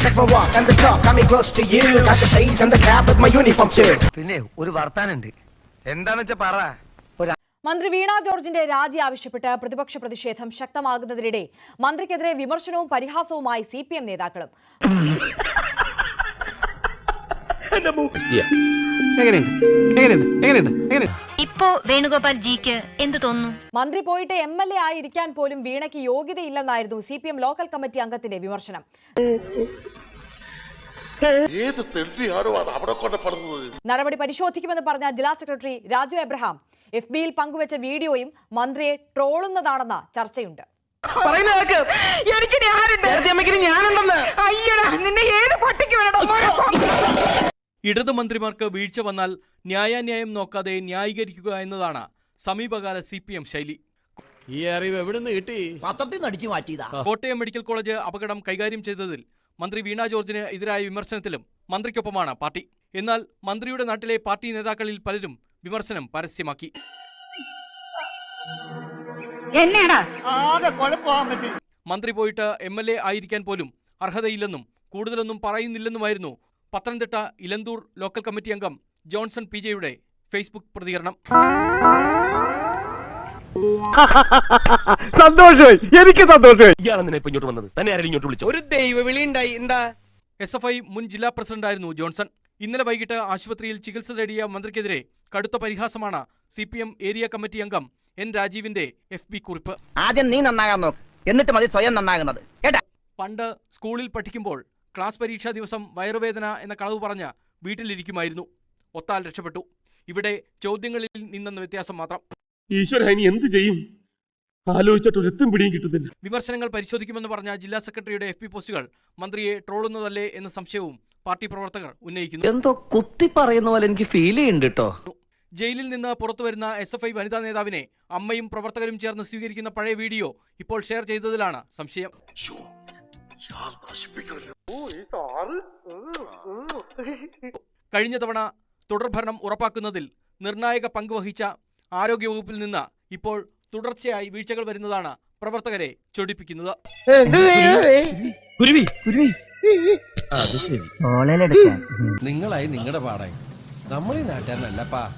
Check my walk and the talk, coming close to you. Got the shades and the cap with my uniform too. പിന്നെ ഒരു വർത്താനുണ്ട് എന്താന്ന് വെച്ചാ പറ മന്ത്രി വീണ ജോർജിന്റെ രാജി ആവശ്യപ്പെട്ട് പ്രതിപക്ഷ പ്രതിഷേധം ശക്തമാകുന്നതിനിടെ മന്ത്രിക്കെതിരെ വിമർശനവും പരിഹാസവുമായി സി പി എം നേതാക്കളും എങ്ങനെയുണ്ട്? എങ്ങനെയുണ്ട്? എങ്ങനെയുണ്ട്? എങ്ങനെയുണ്ട്? ഇപ്പോ വേണുഗോപാൽ ജിക്ക് എന്ത് തോന്നുന്നു? മന്ത്രി പോയിട്ട് എം എൽ എ ആയിരിക്കാൻ പോലും വീണയ്ക്ക് യോഗ്യതയില്ലെന്നായിരുന്നു C P M local committee അംഗത്തിന്റെ വിമർശനം. ഏത് തെണ്ടിയാണോ അത് അവിടെ കൊണ്ടപ്പെടുന്നത് നടപടി പരിശോധിക്കുമെന്ന് പറഞ്ഞ ജില്ലാ സെക്രട്ടറി രാജു എബ്രഹാം എഫ് ബിയിൽ പങ്കുവച്ച വീഡിയോയും മന്ത്രിയെ ട്രോളുന്നതാണെന്ന ചർച്ചയുണ്ട്. എനിക്ക് ഞാനുണ്ട് ഞാനുണ്ടെന്ന് അയ്യടാ നിന്നെ ഏത് പട്ടിക്ക് വേണം ഇടതു മന്ത്രിമാർക്ക് വീഴ്ച വന്നാൽ ന്യായാന്യായം നോക്കാതെ ന്യായീകരിക്കുക എന്നതാണ് സമീപകാല സി പി എം ശൈലി. ഈ അറിവ് എവിടുന്ന് കിട്ടി? പത്രത്തിൽ നടിച്ചു അടിച്ചു മാറ്റിയതാ. കോട്ടയം മെഡിക്കൽ കോളേജ് അപകടം കൈകാര്യം ചെയ്തതിൽ മന്ത്രി വീണ ജോർജിന് എതിരായ വിമർശനത്തിലും മന്ത്രിക്കൊപ്പമാണ് പാർട്ടി. എന്നാൽ മന്ത്രിയുടെ നാട്ടിലെ പാർട്ടി നേതാക്കളിൽ പലരും വിമർശനം പരസ്യമാക്കി. എന്നാടാ? മന്ത്രി പോയിട്ട് എം എൽ എ ആയിരിക്കാൻ പോലും അർഹതയില്ലെന്നും കൂടുതലൊന്നും പറയുന്നില്ലെന്നുമായിരുന്നു പത്തനംതിട്ട ഇലന്തൂർ ലോക്കൽ കമ്മിറ്റി അംഗം ജോൺസൺ പി ജെയുടെ ഫേസ്ബുക്ക് പ്രതികരണം. സന്തോഷമായി. എനിക്ക് സന്തോഷമായി. ഇയാളെന്തിനാ ഇപ്പൊ ഇങ്ങോട്ട് വന്നത്. തന്നെ ആരെങ്കിലും ഇങ്ങോട്ട് വിളിച്ചോ? ഒരു ദൈവവിളി ഉണ്ടായി എന്താ? എസ് എഫ് ഐ മുൻ ജില്ലാ പ്രസിഡന്റായിരുന്നു ജോൺസൺ. ഇന്നലെ വൈകിട്ട് ആശുപത്രിയിൽ ചികിത്സ തേടിയ മന്ത്രിക്കെതിരെ കടുത്ത പരിഹാസമാണ് C P M area committee അംഗം എൻ രാജീവിന്റെ എഫ് ബി കുറിപ്പ്. ആദ്യം നീ നന്നാകാൻ നോക്ക്. എന്നിട്ട് മതി സ്വയം നന്നാകുന്നത്. കേട്ടാ? പണ്ട് സ്കൂളിൽ പഠിക്കുമ്പോൾ ക്ലാസ് പരീക്ഷാ ദിവസം വയറുവേദന എന്ന കളവ് പറഞ്ഞ് വീട്ടിലിരിക്കുമായിരുന്നു. ഒത്താൽ രക്ഷപ്പെട്ടു. ഇവിടെ ചോദ്യങ്ങളിൽ നിന്നെന്ന വ്യത്യാസം മാത്രം. ഈശ്വര ഇനി എന്ത് ചെയ്യും? ആലോചിച്ചിട്ട് ഒരെത്തും പിടിയും കിട്ടുന്നില്ല. വിമർശനങ്ങൾ പരിശോധിക്കുമെന്ന് പറഞ്ഞ ജില്ലാ സെക്രട്ടറിയുടെ എഫ് പി പോസ്റ്റുകൾ മന്ത്രിയെ ട്രോളുന്നതല്ലേ എന്ന സംശയവും പാർട്ടി പ്രവർത്തകർ ഉന്നയിക്കുന്നു. എന്തോ കുത്തി പറയുന്ന പോലെ എനിക്ക് ഫീൽ ചെയ്യുന്നുണ്ട് കേട്ടോ ജയിലിൽ നിന്ന് പുറത്തു വരുന്ന എസ് എഫ് ഐ വനിതാ നേതാവിനെ അമ്മയും പ്രവർത്തകരും ചേർന്ന് സ്വീകരിക്കുന്ന പഴയ വീഡിയോ ഇപ്പോൾ ഷെയർ ചെയ്തതിലാണ് സംശയം. കഴിഞ്ഞ തവണ തുടർഭരണം ഉറപ്പാക്കുന്നതിൽ നിർണായക പങ്കുവഹിച്ച ആരോഗ്യവകുപ്പിൽ നിന്ന് ഇപ്പോൾ തുടർച്ചയായി വീഴ്ചകൾ വരുന്നതാണ് പ്രവർത്തകരെ ചൊടിപ്പിക്കുന്നത്. നിങ്ങളായി നിങ്ങളുടെ പാടായി നമ്മളീ നാട്ടുകാരനല്ലപ്പാ.